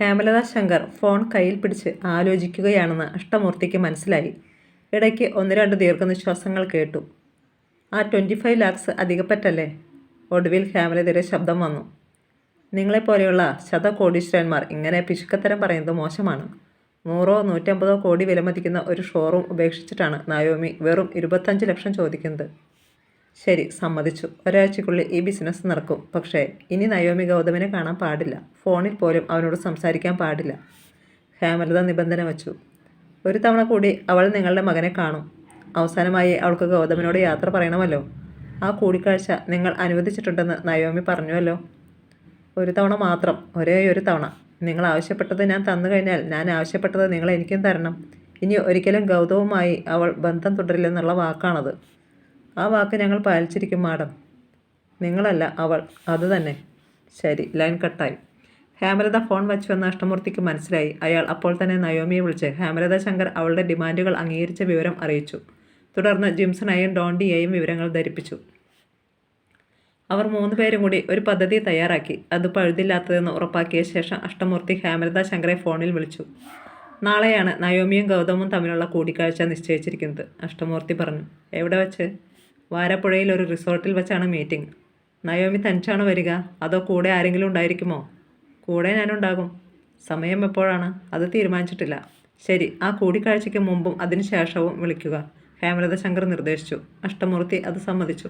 Hemalatha Shankar phone കയ്യിൽ പിടിച്ച് ആലോചിക്കുകയാണെന്ന് അഷ്ടമൂർത്തിക്ക് മനസ്സിലായി. ഇടയ്ക്ക് ഒന്ന് രണ്ട് ദീർഘനിശ്വാസങ്ങൾ കേട്ടു. ആ ട്വന്റി ഫൈവ് ലാക്സ് അധികപ്പറ്റല്ലേ? ഒടുവിൽ ഹേമലതയുടെ ശബ്ദം വന്നു. നിങ്ങളെപ്പോലെയുള്ള ശതകോടീശ്വരന്മാർ ഇങ്ങനെ പിശുക്കത്തരം പറയുന്നത് മോശമാണ്. നൂറോ നൂറ്റമ്പതോ കോടി വിലമതിക്കുന്ന ഒരു ഷോറൂം ഉപേക്ഷിച്ചിട്ടാണ് നായോമി വെറും ഇരുപത്തഞ്ച് ലക്ഷം ചോദിക്കുന്നത്. ശരി സമ്മതിച്ചു. ഒരാഴ്ചക്കുള്ളിൽ ഈ ബിസിനസ് നടക്കും. പക്ഷേ ഇനി നയോമി ഗൗതമിനെ കാണാൻ പാടില്ല. ഫോണിൽ പോലും അവനോട് സംസാരിക്കാൻ പാടില്ല. ഹേമലത നിബന്ധന വച്ചു. ഒരു തവണ കൂടി അവൾ നിങ്ങളുടെ മകനെ കാണും. അവസാനമായി അവൾക്ക് ഗൗതമിനോട് യാത്ര പറയണമല്ലോ. ആ കൂടിക്കാഴ്ച നിങ്ങൾ അനുവദിച്ചിട്ടുണ്ടെന്ന് നയോമി പറഞ്ഞുവല്ലോ. ഒരു തവണ മാത്രം ഒരേ ഒരു തവണ. നിങ്ങൾ ആവശ്യപ്പെട്ടത് ഞാൻ തന്നു കഴിഞ്ഞാൽ ഞാൻ ആവശ്യപ്പെട്ടത് നിങ്ങൾ എനിക്കും തരണം. ഇനി ഒരിക്കലും ഗൗതവുമായി അവൾ ബന്ധം തുടരില്ലെന്നുള്ള വാക്കാണത്. ആ വാക്ക് ഞങ്ങൾ പാലിച്ചിരിക്കും മാഡം. നിങ്ങളല്ല അവൾ. അത് തന്നെ. ശരി ലൈൻ കട്ടായി. ഹേമലത ഫോൺ വച്ചുവെന്ന് അഷ്ടമൂർത്തിക്ക് മനസ്സിലായി. അയാൾ അപ്പോൾ തന്നെ നയോമിയെ വിളിച്ച് ഹേമലത ശങ്കർ അവളുടെ ഡിമാൻഡുകൾ അംഗീകരിച്ച വിവരം അറിയിച്ചു. തുടർന്ന് ജിംസണെയും ഡോണ്ടിയെയും വിവരങ്ങൾ ധരിപ്പിച്ചു. അവർ മൂന്ന് പേരും കൂടി ഒരു പദ്ധതി തയ്യാറാക്കി. അത് പഴുതില്ലാത്തതെന്ന് ഉറപ്പാക്കിയ ശേഷം അഷ്ടമൂർത്തി ഹേമലത ശങ്കറെ ഫോണിൽ വിളിച്ചു. നാളെയാണ് നയോമിയും ഗൗതമും തമ്മിലുള്ള കൂടിക്കാഴ്ച നിശ്ചയിച്ചിരിക്കുന്നത് അഷ്ടമൂർത്തി പറഞ്ഞു. എവിടെ വെച്ച്? വാരപ്പുഴയിൽ ഒരു റിസോർട്ടിൽ വെച്ചാണ് മീറ്റിംഗ്. നയോമി തനിച്ചാണ് വരിക? അതോ കൂടെ ആരെങ്കിലും ഉണ്ടായിരിക്കുമോ? കൂടെ ഞാനുണ്ടാകും. സമയം എപ്പോഴാണ്? അത് തീരുമാനിച്ചിട്ടില്ല. ശരി ആ കൂടിക്കാഴ്ചയ്ക്ക് മുമ്പും അതിനുശേഷവും വിളിക്കുക. ഹേമലത ശങ്കർ നിർദ്ദേശിച്ചു. അഷ്ടമൂർത്തി അത് സമ്മതിച്ചു.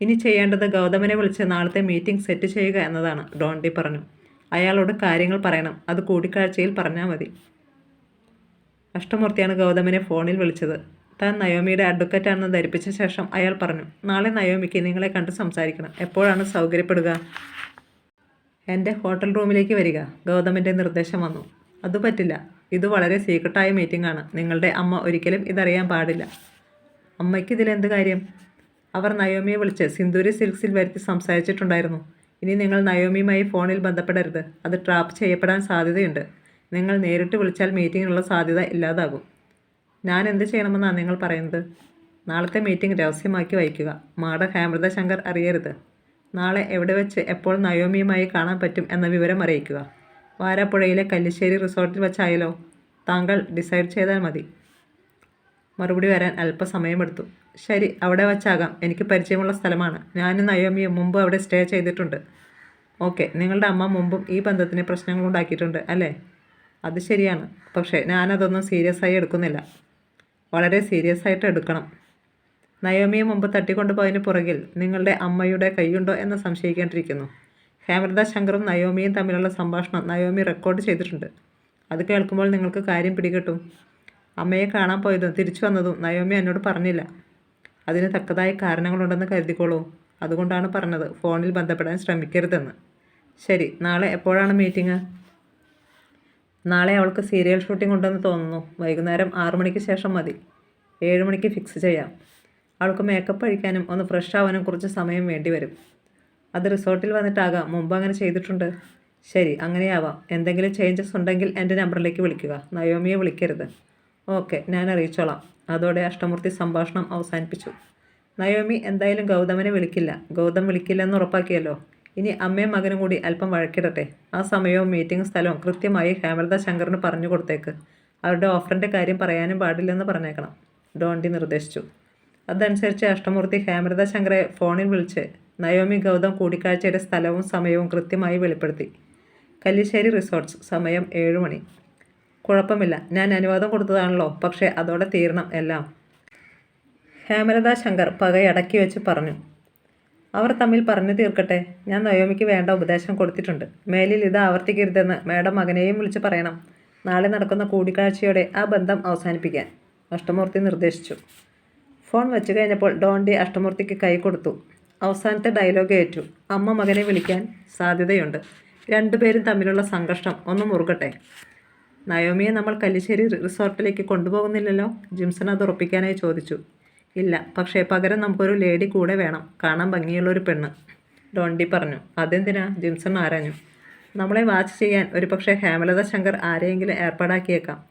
ഇനി ചെയ്യേണ്ടത് ഗൗതമനെ വിളിച്ച് നാളത്തെ മീറ്റിംഗ് സെറ്റ് ചെയ്യുക എന്നതാണ് ഡോണ്ടി പറഞ്ഞു. അയാളോട് കാര്യങ്ങൾ പറയണം. അത് കൂടിക്കാഴ്ചയിൽ പറഞ്ഞാൽ മതി. അഷ്ടമൂർത്തിയാണ് ഗൗതമനെ ഫോണിൽ വിളിച്ചത്. താൻ നയോമിയുടെ അഡ്വക്കറ്റാണെന്ന് ധരിപ്പിച്ച ശേഷം അയാൾ പറഞ്ഞു നാളെ നയോമിക്ക് നിങ്ങളെ കണ്ട് സംസാരിക്കണം. എപ്പോഴാണ് സൗകര്യപ്പെടുക? എന്റെ ഹോട്ടൽ റൂമിലേക്ക് വരിക. ഗൗതമിന്റെ നിർദ്ദേശം വന്നു. അത് പറ്റില്ല. ഇത് വളരെ സീക്രട്ടായ മീറ്റിംഗ് ആണ്. നിങ്ങളുടെ അമ്മ ഒരിക്കലും ഇതറിയാൻ പാടില്ല. അമ്മയ്ക്ക് ഇതിലെന്ത് കാര്യം? അവർ നയോമിയെ വിളിച്ച് സിന്ദൂരി സിൽക്സിൽ വരുത്തി സംസാരിച്ചിട്ടുണ്ടായിരുന്നു. ഇനി നിങ്ങൾ നയോമിയുമായി ഫോണിൽ ബന്ധപ്പെടരുത്. അത് ട്രാപ്പ് ചെയ്യപ്പെടാൻ സാധ്യതയുണ്ട്. നിങ്ങൾ നേരിട്ട് വിളിച്ചാൽ മീറ്റിങ്ങിനുള്ള സാധ്യത ഇല്ലാതാകും. ഞാൻ എന്ത് ചെയ്യണമെന്നാണ് നിങ്ങൾ പറയുന്നത്? നാളത്തെ മീറ്റിംഗ് രഹസ്യമാക്കി വയ്ക്കുക. മാഡ ഹേമൃത ശങ്കർ അറിയരുത്. നാളെ എവിടെ വെച്ച് എപ്പോൾ നയോമിയുമായി കാണാൻ പറ്റും എന്ന വിവരം അറിയിക്കുക. വാരാപ്പുഴയിലെ കല്ലിശ്ശേരി റിസോർട്ടിൽ വെച്ചായാലോ? താങ്കൾ ഡിസൈഡ് ചെയ്താൽ മതി. മറുപടി വരാൻ അല്പസമയമെടുത്തു. ശരി അവിടെ വച്ചാകാം. എനിക്ക് പരിചയമുള്ള സ്ഥലമാണ്. ഞാനും നയോമിയും മുമ്പ് അവിടെ സ്റ്റേ ചെയ്തിട്ടുണ്ട്. ഓക്കെ നിങ്ങളുടെ അമ്മ മുമ്പും ഈ ബന്ധത്തിന് പ്രശ്നങ്ങൾ ഉണ്ടാക്കിയിട്ടുണ്ട് അല്ലേ? അത് ശരിയാണ്. പക്ഷേ ഞാനതൊന്നും സീരിയസ് ആയി എടുക്കുന്നില്ല. വളരെ സീരിയസ് ആയിട്ട് എടുക്കണം. നയോമിയെ മുമ്പ് തട്ടിക്കൊണ്ടുപോയതിന് പുറകിൽ നിങ്ങളുടെ അമ്മയുടെ കൈയുണ്ടോ എന്ന് സംശയിക്കേണ്ടിയിരിക്കുന്നു. ഹേമലത ശങ്കറും നയോമിയും തമ്മിലുള്ള സംഭാഷണം നയോമി റെക്കോർഡ് ചെയ്തിട്ടുണ്ട്. അത് കേൾക്കുമ്പോൾ നിങ്ങൾക്ക് കാര്യം പിടികിട്ടും. അമ്മയെ കാണാൻ പോയതും തിരിച്ചു വന്നതും നയോമി എന്നോട് പറഞ്ഞില്ല. അതിന് തക്കതായ കാരണങ്ങളുണ്ടെന്ന് കരുതിക്കോളൂ. അതുകൊണ്ടാണ് പറഞ്ഞത് ഫോണിൽ ബന്ധപ്പെടാൻ ശ്രമിക്കരുതെന്ന്. ശരി നാളെ എപ്പോഴാണ് മീറ്റിംഗ്? നാളെ അവൾക്ക് സീരിയൽ ഷൂട്ടിംഗ് ഉണ്ടെന്ന് തോന്നുന്നു. വൈകുന്നേരം ആറു മണിക്ക് ശേഷം മതി. ഏഴ് മണിക്ക് ഫിക്സ് ചെയ്യാം. അവൾക്ക് മേക്കപ്പ് അഴിക്കാനും ഒന്ന് ഫ്രഷ് ആവാനും കുറച്ച് സമയം വേണ്ടി വരും. അത് റിസോർട്ടിൽ വന്നിട്ടാകാം. മുമ്പ് അങ്ങനെ ചെയ്തിട്ടുണ്ട്. ശരി അങ്ങനെയാവാം. എന്തെങ്കിലും ചേഞ്ചസ് ഉണ്ടെങ്കിൽ എന്റെ നമ്പറിലേക്ക് വിളിക്കുക. നയോമിയെ വിളിക്കരുത്. ഓക്കെ ഞാൻ അറിയിച്ചോളാം. അതോടെ അഷ്ടമൂർത്തി സംഭാഷണം അവസാനിപ്പിച്ചു. നയോമി എന്തായാലും ഗൗതമനെ വിളിക്കില്ല. ഗൗതം വിളിക്കില്ലെന്ന് ഉറപ്പാക്കിയല്ലോ. ഇനി അമ്മയും മകനും കൂടി അല്പം വഴക്കിടട്ടെ. ആ സമയവും മീറ്റിംഗ് സ്ഥലവും കൃത്യമായി ഹേമലത ശങ്കറിന് പറഞ്ഞു കൊടുത്തേക്ക്. അവരുടെ ഓഫറിന്റെ കാര്യം പറയാനും പാടില്ലെന്ന് പറഞ്ഞേക്കണം. ഡോണ്ടി നിർദ്ദേശിച്ചു. അതനുസരിച്ച് അഷ്ടമൂർത്തി ഹേമലത ശങ്കറെ ഫോണിൽ വിളിച്ച് നയോമി ഗൗതം കൂടിക്കാഴ്ചയുടെ സ്ഥലവും സമയവും കൃത്യമായി വെളിപ്പെടുത്തി. കല്ലിശ്ശേരി റിസോർട്ട്സ് സമയം ഏഴ് മണി. കുഴപ്പമില്ല. ഞാൻ അനുവാദം കൊടുത്തതാണല്ലോ. പക്ഷേ അതോടെ തീരണം എല്ലാം. ഹേമലത ശങ്കർ പകയടക്കി വെച്ച് പറഞ്ഞു. അവർ തമ്മിൽ പറഞ്ഞു തീർക്കട്ടെ. ഞാൻ നയോമിക്ക് വേണ്ട ഉപദേശം കൊടുത്തിട്ടുണ്ട്. മേലിൽ ഇത് ആവർത്തിക്കരുതെന്ന് മേഡം മകനെയും വിളിച്ച് പറയണം. നാളെ നടക്കുന്ന കൂടിക്കാഴ്ചയോടെ ആ ബന്ധം അവസാനിപ്പിക്കാൻ. അഷ്ടമൂർത്തി നിർദ്ദേശിച്ചു. ഫോൺ വെച്ചു കഴിഞ്ഞപ്പോൾ ഡോണ്ടി അഷ്ടമൂർത്തിക്ക് കൈ കൊടുത്തു. അവസാനത്തെ ഡയലോഗ് ഏറ്റു. അമ്മ മകനെ വിളിക്കാൻ സാധ്യതയുണ്ട്. രണ്ടുപേരും തമ്മിലുള്ള സംഘർഷം ഒന്ന് മുറുകട്ടെ. നയോമിയെ നമ്മൾ കല്ലിശ്ശേരി റിസോർട്ടിലേക്ക് കൊണ്ടുപോകുന്നില്ലല്ലോ? ജിംസൺ അത് ഉറപ്പിക്കാനായി ചോദിച്ചു. ഇല്ല. പക്ഷേ പകരം നമുക്കൊരു ലേഡി കൂടെ വേണം. കാണാൻ ഭംഗിയുള്ള ഒരു പെണ്ണ്. ഡോണ്ടി പറഞ്ഞു. അതെന്തിനാ? ജിംസൺ ആരാഞ്ഞു. നമ്മളെ വാച്ച് ചെയ്യാൻ ഒരു പക്ഷേ ഹേമലത ശങ്കർ ആരെയെങ്കിലും ഏർപ്പാടാക്കിയേക്കാം.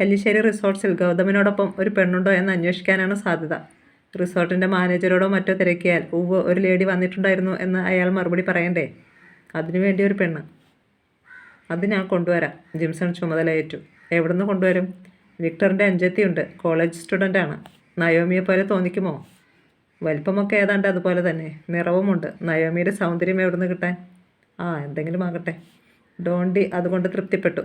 കല്ലിശ്ശേരി റിസോർട്ട്സിൽ ഗൗതമിനോടൊപ്പം ഒരു പെണ്ണുണ്ടോ എന്ന് അന്വേഷിക്കാനാണ് സാധ്യത. റിസോർട്ടിന്റെ മാനേജരോടോ മറ്റോ തിരക്കിയാൽ ഉവ്വ് ഒരു ലേഡി വന്നിട്ടുണ്ടായിരുന്നു എന്ന് അയാൾ മറുപടി പറയണ്ടേ? അതിനുവേണ്ടി ഒരു പെണ്ണ്. അത് ഞാൻ കൊണ്ടുവരാം. ജിംസൺ ചുമതലയേറ്റു. എവിടുന്ന് കൊണ്ടുവരും? വിക്ടറിന്റെ അഞ്ചത്തിയുണ്ട്. കോളേജ് സ്റ്റുഡന്റാണ് നയോമിയെ പോലെ തോന്നിക്കുമോ? വലിപ്പമൊക്കെ ഏതാണ്ട് അതുപോലെ തന്നെ. നിറവുമുണ്ട്. നയോമിയുടെ സൗന്ദര്യം എവിടുന്ന് കിട്ടാൻ? ആ എന്തെങ്കിലും ആകട്ടെ. ഡോണ്ടി അതുകൊണ്ട് തൃപ്തിപ്പെട്ടു.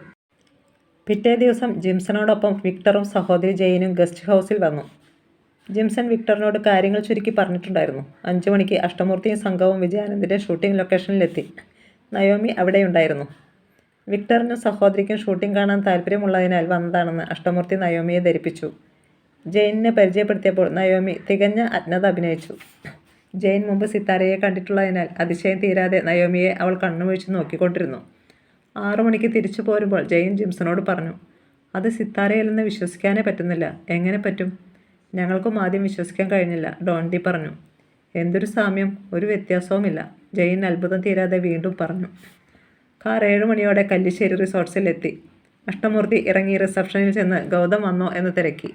പിറ്റേ ദിവസം ജിംസണോടൊപ്പം വിക്ടറും സഹോദരി ജെയിനും ഗസ്റ്റ് ഹൗസിൽ വന്നു. ജിംസൺ വിക്ടറിനോട് കാര്യങ്ങൾ ചുരുക്കി പറഞ്ഞിട്ടുണ്ടായിരുന്നു. അഞ്ചു മണിക്ക് അഷ്ടമൂർത്തിയും സംഘവും വിജയാനന്ദിന്റെ ഷൂട്ടിംഗ് ലൊക്കേഷനിലെത്തി. നയോമി അവിടെയുണ്ടായിരുന്നു. വിക്ടറിനും സഹോദരിക്കും ഷൂട്ടിംഗ് കാണാൻ താല്പര്യമുള്ളതിനാൽ വന്നതാണെന്ന് അഷ്ടമൂർത്തി നയോമിയെ ധരിപ്പിച്ചു. ജെയിനിനെ പരിചയപ്പെടുത്തിയപ്പോൾ നയോമി തികഞ്ഞ അജ്ഞത അഭിനയിച്ചു. ജെയിൻ മുമ്പ് സിത്താരയെ കണ്ടിട്ടുള്ളതിനാൽ അതിശയം തീരാതെ നയോമിയെ അവൾ കണ്ണുവീഴ്ച നോക്കിക്കൊണ്ടിരുന്നു. ആറു മണിക്ക് തിരിച്ചു പോരുമ്പോൾ ജെയിൻ ജിംസണോട് പറഞ്ഞു അത് സിത്താരയല്ലെന്ന് വിശ്വസിക്കാനേ പറ്റുന്നില്ല. എങ്ങനെ പറ്റും? ഞങ്ങൾക്കും ആദ്യം വിശ്വസിക്കാൻ കഴിഞ്ഞില്ല ഡോണ്ടി പറഞ്ഞു. എന്തൊരു സാമ്യം. ഒരു വ്യത്യാസവുമില്ല ജെയിൻ അത്ഭുതം തീരാതെ വീണ്ടും പറഞ്ഞു. കാർ ഏഴ് മണിയോടെ കല്ലിശ്ശേരി റിസോർട്ട്സിലെത്തി. അഷ്ടമൂർത്തി ഇറങ്ങി റിസപ്ഷനിൽ ചെന്ന് ഗൗതം വന്നോ എന്ന് തിരക്കി.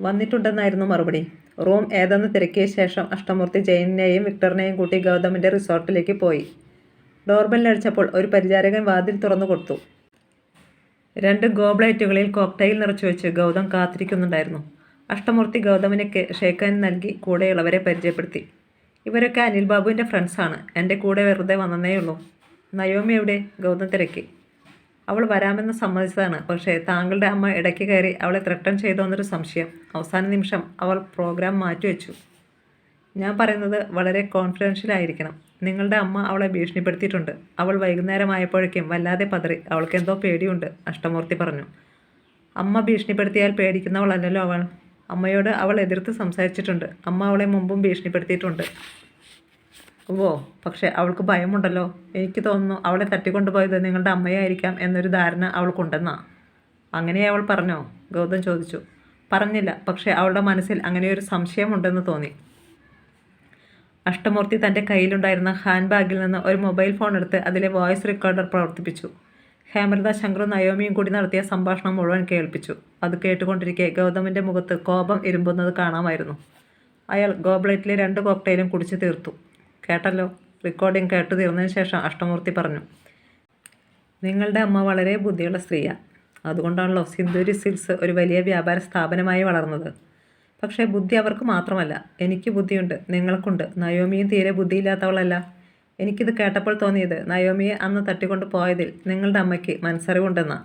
വന്നിട്ടുണ്ടെന്നായിരുന്നു മറുപടി. റൂം ഏതെന്ന് തിരക്കിയ ശേഷം അഷ്ടമൂർത്തി ജയനെയും വിക്ടറിനെയും കൂട്ടി ഗൗതമിന്റെ റിസോർട്ടിലേക്ക് പോയി. ഡോർബെല്ലടിച്ചപ്പോൾ ഒരു പരിചാരകൻ വാതിൽ തുറന്നു കൊടുത്തു. രണ്ട് ഗോബ്ലൈറ്റുകളിൽ കോക്ടൈൽ നിറച്ചു വെച്ച് ഗൗതം കാത്തിരിക്കുന്നുണ്ടായിരുന്നു. അഷ്ടമൂർത്തി ഗൗതമിനെ ഷേക്കാൻ നൽകി കൂടെയുള്ളവരെ പരിചയപ്പെടുത്തി. ഇവരൊക്കെ അനിൽ ബാബുവിന്റെ ഫ്രണ്ട്സാണ് എന്റെ കൂടെ വെറുതെ വന്നതേ ഉള്ളൂ നയോമി എവിടെ? ഗൗതം തിരക്കി. അവൾ വരാമെന്ന് സമ്മതിച്ചതാണ്. പക്ഷേ താങ്കളുടെ അമ്മ ഇടയ്ക്ക് കയറി അവളെ ത്രട്ടൺ ചെയ്തോന്നൊരു സംശയം. അവസാന നിമിഷം അവൾ പ്രോഗ്രാം മാറ്റിവെച്ചു. ഞാൻ പറയുന്നത് വളരെ കോൺഫിഡൻഷ്യൽ ആയിരിക്കണം. നിങ്ങളുടെ അമ്മ അവളെ ഭീഷണിപ്പെടുത്തിയിട്ടുണ്ട്. അവൾ വൈകുന്നേരമായപ്പോഴേക്കും വല്ലാതെ പതറി. അവൾക്ക് എന്തോ പേടിയുണ്ട് അഷ്ടമൂർത്തി പറഞ്ഞു. അമ്മ ഭീഷണിപ്പെടുത്തിയാൽ പേടിക്കുന്നവളല്ലല്ലോ അവൾ. അമ്മയോട് അവൾ എതിർത്ത് സംസാരിച്ചിട്ടുണ്ട്. അമ്മ അവളെ മുമ്പും ഭീഷണിപ്പെടുത്തിയിട്ടുണ്ട്. ഓ പക്ഷേ അവൾക്ക് ഭയമുണ്ടല്ലോ. എനിക്ക് തോന്നുന്നു അവളെ തട്ടിക്കൊണ്ടുപോയത് നിങ്ങളുടെ അമ്മയായിരിക്കാം എന്നൊരു ധാരണ അവൾക്കുണ്ടെന്നാ. അങ്ങനെ അവൾ പറഞ്ഞോ? ഗൗതം ചോദിച്ചു. പറഞ്ഞില്ല പക്ഷേ അവളുടെ മനസ്സിൽ അങ്ങനെയൊരു സംശയമുണ്ടെന്ന് തോന്നി. അഷ്ടമൂർത്തി തന്റെ കയ്യിലുണ്ടായിരുന്ന ഹാൻഡ് ബാഗിൽ നിന്ന് ഒരു മൊബൈൽ ഫോൺ എടുത്ത് അതിലെ വോയിസ് റെക്കോർഡർ പ്രവർത്തിപ്പിച്ചു. ഹേമലത ശങ്കറും നയോമിയും കൂടി നടത്തിയ സംഭാഷണം മുഴുവൻ കേൾപ്പിച്ചു. അത് കേട്ടുകൊണ്ടിരിക്കെ ഗൗതമിന്റെ മുഖത്ത് കോപം ഇരുമ്പുന്നത് കാണാമായിരുന്നു. അയാൾ ഗോബ്ലറ്റിലെ രണ്ട് കോക്ടെയിലും കുടിച്ചു തീർത്തു. കേട്ടല്ലോ. റെക്കോർഡിംഗ് കേട്ടു തീർന്നതിന് ശേഷം അഷ്ടമൂർത്തി പറഞ്ഞു നിങ്ങളുടെ അമ്മ വളരെ ബുദ്ധിയുള്ള സ്ത്രീയാണ് അതുകൊണ്ടാണല്ലോ സിന്ദൂരി സിൽസ് ഒരു വലിയ വ്യാപാര സ്ഥാപനമായി വളർന്നത്. പക്ഷേ ബുദ്ധി അവർക്ക് മാത്രമല്ല. എനിക്ക് ബുദ്ധിയുണ്ട് നിങ്ങൾക്കുണ്ട്. നയോമിയും തീരെ ബുദ്ധിയില്ലാത്തവളല്ല. എനിക്കിത് കേട്ടപ്പോൾ തോന്നിയത് നയോമിയെ അന്ന് തട്ടിക്കൊണ്ട് പോയതിൽ നിങ്ങളുടെ അമ്മയ്ക്ക് മനസ്സറിവുണ്ടെന്നാണ്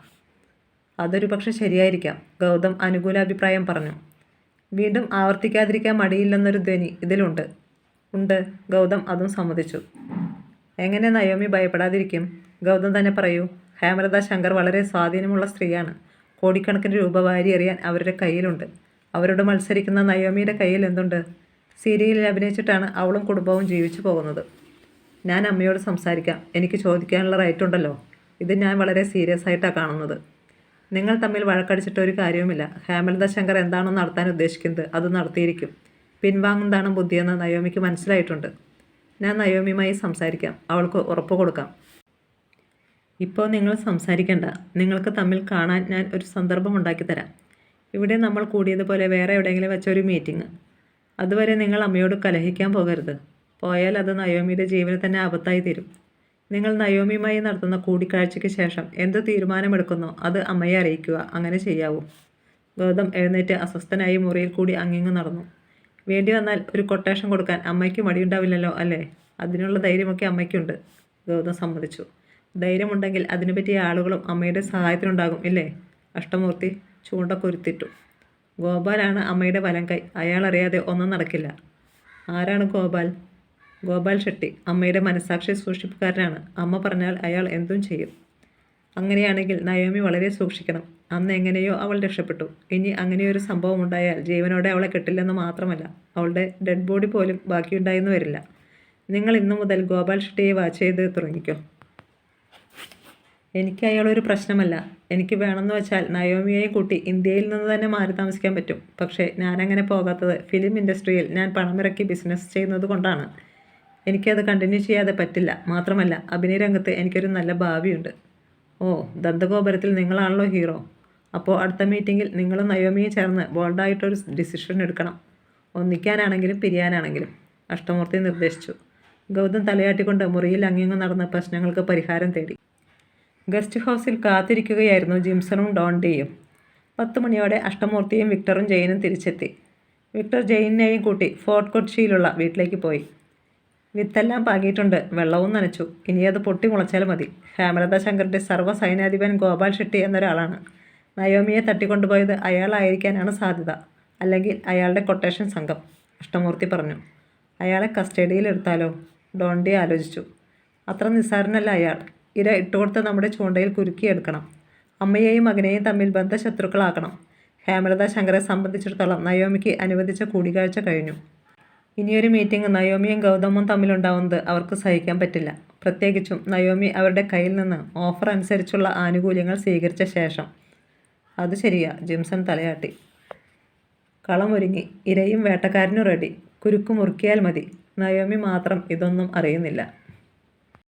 അതൊരു പക്ഷെ ശരിയായിരിക്കാം ഗൗതം അനുകൂല അഭിപ്രായം പറഞ്ഞു. വീണ്ടും ആവർത്തിക്കാതിരിക്കാൻ മടിയില്ലെന്നൊരു ധ്വനി ഇതിലുണ്ട്. ഉണ്ട്. ഗൗതം അതും സമ്മതിച്ചു. എങ്ങനെ നയോമി ഭയപ്പെടാതിരിക്കും? ഗൗതം തന്നെ പറയൂ ഹേമലത ശങ്കർ വളരെ സ്വാധീനമുള്ള സ്ത്രീയാണ്. കോടിക്കണക്കിന് രൂപ വാരി എറിയാൻ അവരുടെ കയ്യിലുണ്ട്. അവരോട് മത്സരിക്കുന്ന നയോമിയുടെ കയ്യിൽ എന്തുണ്ട്? സീരിയലിൽ അഭിനയിച്ചിട്ടാണ് അവളും കുടുംബവും ജീവിച്ചു പോകുന്നത്. ഞാൻ അമ്മയോട് സംസാരിക്കാം. എനിക്ക് ചോദിക്കാനുള്ള റൈറ്റ് ഉണ്ടല്ലോ. ഇത് ഞാൻ വളരെ സീരിയസ് ആയിട്ടാണ് കാണുന്നത്. നിങ്ങൾ തമ്മിൽ വഴക്കടിച്ചിട്ട് ഒരു കാര്യവുമില്ല. ഹേമലത ശങ്കർ എന്താണോ നടത്താൻ ഉദ്ദേശിക്കുന്നത് അത് നടത്തിയിരിക്കും. പിൻവാങ്ങുന്നതാണ് ബുദ്ധിയെന്ന് നയോമിക്ക് മനസ്സിലായിട്ടുണ്ട്. ഞാൻ നയോമിയുമായി സംസാരിക്കാം. അവൾക്ക് ഉറപ്പ് കൊടുക്കാം. ഇപ്പോൾ നിങ്ങൾ സംസാരിക്കേണ്ട. നിങ്ങൾക്ക് തമ്മിൽ കാണാൻ ഞാൻ ഒരു സന്ദർഭം ഉണ്ടാക്കി തരാം. ഇവിടെ നമ്മൾ കൂടിയതുപോലെ വേറെ എവിടെയെങ്കിലും വെച്ച ഒരു മീറ്റിംഗ്. അതുവരെ നിങ്ങൾ അമ്മയോട് കലഹിക്കാൻ പോകരുത്. പോയാൽ അത് നയോമിയുടെ ജീവന് തന്നെ ആപത്തായി തീരും. നിങ്ങൾ നയോമിയുമായി നടത്തുന്ന കൂടിക്കാഴ്ചയ്ക്ക് ശേഷം എന്ത് തീരുമാനമെടുക്കുന്നോ അത് അമ്മയെ അറിയിക്കുക. അങ്ങനെ ചെയ്യാവൂ. ഗൗതം എഴുന്നേറ്റ് അസ്വസ്ഥനായി മുറിയിൽ കൂടി അങ്ങിങ്ങ് നടന്നു. വേണ്ടി വന്നാൽ ഒരു കൊട്ടേഷൻ കൊടുക്കാൻ അമ്മയ്ക്ക് മടിയുണ്ടാവില്ലല്ലോ അല്ലേ? അതിനുള്ള ധൈര്യമൊക്കെ അമ്മയ്ക്കുണ്ട്. ഗൗതം സമ്മതിച്ചു. ധൈര്യമുണ്ടെങ്കിൽ അതിനു പറ്റിയ ആളുകളും അമ്മയുടെ സഹായത്തിനുണ്ടാകും ഇല്ലേ? അഷ്ടമൂർത്തി ചൂണ്ട പൊരുത്തിട്ടു ഗോപാലാണ് അമ്മയുടെ വലം കൈ. അയാളറിയാതെ ഒന്നും നടക്കില്ല. ആരാണ് ഗോപാൽ? ഗോപാൽ ഷെട്ടി അമ്മയുടെ മനസാക്ഷി സൂക്ഷിപ്പുകാരനാണ്. അമ്മ പറഞ്ഞാൽ അയാൾ എന്തും ചെയ്യും. അങ്ങനെയാണെങ്കിൽ നയോമി വളരെ സൂക്ഷിക്കണം. അന്ന് എങ്ങനെയോ അവൾ രക്ഷപ്പെട്ടു. ഇനി അങ്ങനെയൊരു സംഭവം ഉണ്ടായാൽ ജീവനോടെ അവളെ കിട്ടില്ലെന്ന് മാത്രമല്ല അവളുടെ ഡെഡ് ബോഡി പോലും ബാക്കിയുണ്ടായെന്ന് വരില്ല. നിങ്ങൾ ഇന്നു മുതൽ ഗോപാൽ ഷെട്ടിയെ വാച്ച് ചെയ്ത് തുടങ്ങിക്കോ. എനിക്ക് അയാളൊരു പ്രശ്നമല്ല. എനിക്ക് വേണമെന്ന് വെച്ചാൽ നയോമിയെയും കൂട്ടി ഇന്ത്യയിൽ നിന്ന് തന്നെ മാറി താമസിക്കാൻ പറ്റും. പക്ഷേ ഞാനങ്ങനെ പോകാത്തത് ഫിലിം ഇൻഡസ്ട്രിയിൽ ഞാൻ പണമിറക്കി ബിസിനസ് ചെയ്യുന്നത് കൊണ്ടാണ്. എനിക്കത് കണ്ടിന്യൂ ചെയ്യാതെ പറ്റില്ല. മാത്രമല്ല അഭിനയ രംഗത്ത് എനിക്കൊരു നല്ല ഭാവിയുണ്ട്. ഓ ദന്തഗോപുരത്തിൽ നിങ്ങളാണല്ലോ ഹീറോ അപ്പോൾ അടുത്ത മീറ്റിങ്ങിൽ നിങ്ങളും നയോമിയും ചേർന്ന് ബോൾഡായിട്ടൊരു ഡിസിഷൻ എടുക്കണം. ഒന്നിക്കാനാണെങ്കിലും പിരിയാനാണെങ്കിലും. അഷ്ടമൂർത്തി നിർദ്ദേശിച്ചു. ഗൗതം തലയാട്ടിക്കൊണ്ട് മുറിയിൽ അങ്ങിങ്ങും നടന്ന് പ്രശ്നങ്ങൾക്ക് പരിഹാരം തേടി. ഗസ്റ്റ് ഹൗസിൽ കാത്തിരിക്കുകയായിരുന്നു ജിംസണും ഡോണ്ടിയും. പത്ത് മണിയോടെ അഷ്ടമൂർത്തിയും വിക്ടറും ജെയിനും തിരിച്ചെത്തി. വിക്ടർ ജെയിനെയും കൂട്ടി ഫോർട്ട് കൊച്ചിയിലുള്ള വീട്ടിലേക്ക് പോയി. വിത്തെല്ലാം പാകിയിട്ടുണ്ട്. വെള്ളവും നനച്ചു. ഇനി അത് പൊട്ടി മുളച്ചാൽ മതി. ഹേമലത ശങ്കറിന്റെ സർവ സൈന്യാധിപൻ ഗോപാൽ ഷെട്ടി എന്നൊരാളാണ്. നയോമിയെ തട്ടിക്കൊണ്ടുപോയത് അയാളായിരിക്കാനാണ് സാധ്യത. അല്ലെങ്കിൽ അയാളുടെ കൊട്ടേഷൻ സംഘം. അഷ്ടമൂർത്തി പറഞ്ഞു. അയാളെ കസ്റ്റഡിയിലെടുത്താലോ? ഡോണ്ടി ആലോചിച്ചു. അത്ര നിസ്സാരനല്ല അയാൾ. ഇര ഇട്ടുകൊടുത്ത് നമ്മുടെ ചൂണ്ടയിൽ കുരുക്കിയെടുക്കണം. അമ്മയെയും മകനെയും തമ്മിൽ ബന്ധശത്രുക്കളാക്കണം. ഹേമലത ശങ്കറെ സംബന്ധിച്ചിടത്തോളം നയോമിക്ക് അനുവദിച്ച കൂടിക്കാഴ്ച കഴിഞ്ഞു. ഇനിയൊരു മീറ്റിംഗ് നയോമിയും ഗൗതമും തമ്മിലുണ്ടാവുന്നത് അവർക്ക് സഹിക്കാൻ പറ്റില്ല. പ്രത്യേകിച്ചും നയോമി അവരുടെ കയ്യിൽ നിന്ന് ഓഫർ അനുസരിച്ചുള്ള ആനുകൂല്യങ്ങൾ സ്വീകരിച്ച ശേഷം. അത് ശരിയാ ജിംസൺ തലയാട്ടി. കളമൊരുങ്ങി ഇരയും വേട്ടക്കാരനും റെഡി കുരുക്കു മുറുക്കിയാൽ മതി. നയോമി മാത്രം ഇതൊന്നും അറിയുന്നില്ല.